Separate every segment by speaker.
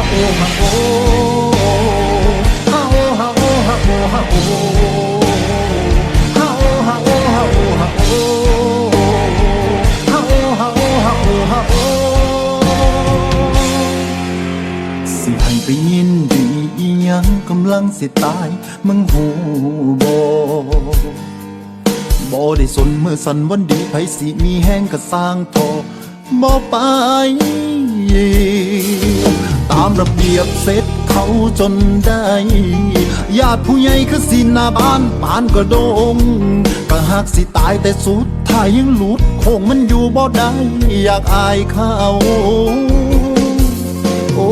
Speaker 1: าโอฮาโอฮาโอฮาโอฮาโอฮาโอฮาโอฮาโอฮาโอฮาโอฮาโอฮาโอฮาโอฮาโอสิให้ไปยินดีอีหยังกำลังสิตายมึงหูบบ่ได้สนเมื่อสันวันดีไผสิมีแห้งกระสร้างทอบ่ไป ตามระเบียบเสร็จเขาจนได้ ญาติผู้ใหญ่คือสินาบ้านปานกระโดงก็หากสิตายแต่สุดท้ายยังหลุดโคงมันอยู่บ่ได้อยากอายเขาโอ้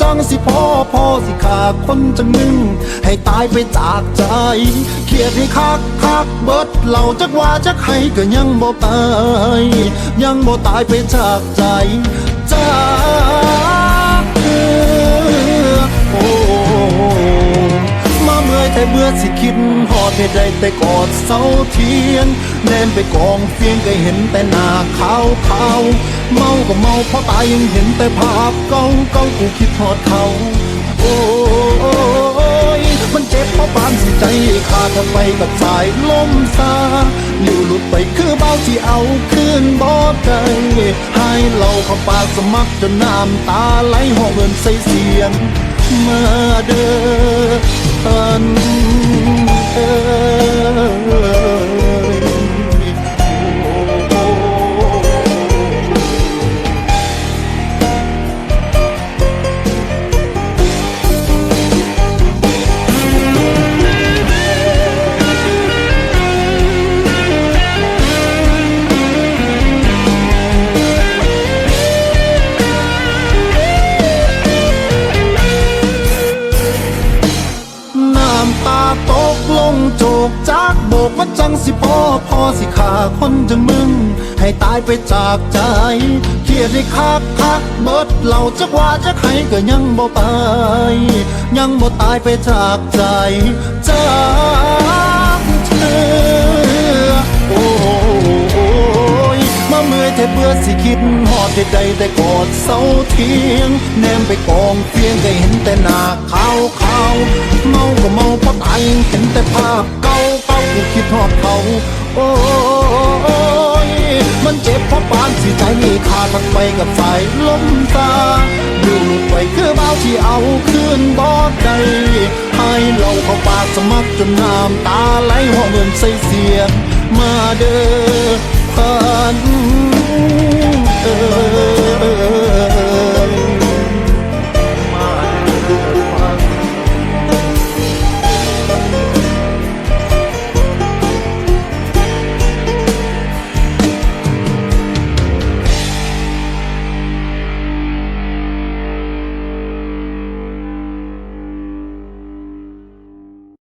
Speaker 1: จังสิพอพอสิขาคนจังหนึ่งให้ตายไปจากใจเครียดให้คักคักเบิดเหล่าจักว่าจักให้ก็ยังบ่ตาย ยังบ่ตายไปจากใจจากเธอโอ้มาเมื่อยแต่เบื่อสิคิดหอดเหตุใดแต่กอดเสาเทียน นไปกองเฟียงก็เห็นแต่หน้าขาวขาวเมาก็เมาเพราะตายังเห็นแต่ภาพเก่าเก่ากูคิดทอดเขา โอ้ยมันเจ็บเพราะปานสิใจขาดทำไมกับสายลมซาอยู่หลุดไปคือเบาที่เอาคืนบ่ได้ให้เราเข้าปากสมัครจนน้ำตาไหลห้องเอินใส่เสียงมาเด้อท่านเอ งโจกจากโบกมันจังสิพอพอสิขาคนจังมึง ให้ตายไปจากใจ เครียดให้คักคักเบิดเหล่าจักว่าจักให้ก็ยังบ่ตาย ยังบ่ตายไปจากใจจา เบเบื่อสิคิดหอดใดๆแต่กอดเสาเทียง แนมไปกองเฟียงก็เห็นแต่หน้าขาวขาวเมาก็เมาเพราะตายเห็นแต่ภาพเก่าเก่ากูคิดทอดเขาโอ้ยมันเจ็บเพราะปานสิใจมีขาดทักไปกับสายลมตาอยู่หลุดไปคือเบาที่เอาคืนบ่ได้ให้เราเข้าปากสมัครจนน้ำตาไหลหัวเหมือนใส่เสียงมาเด้อพัน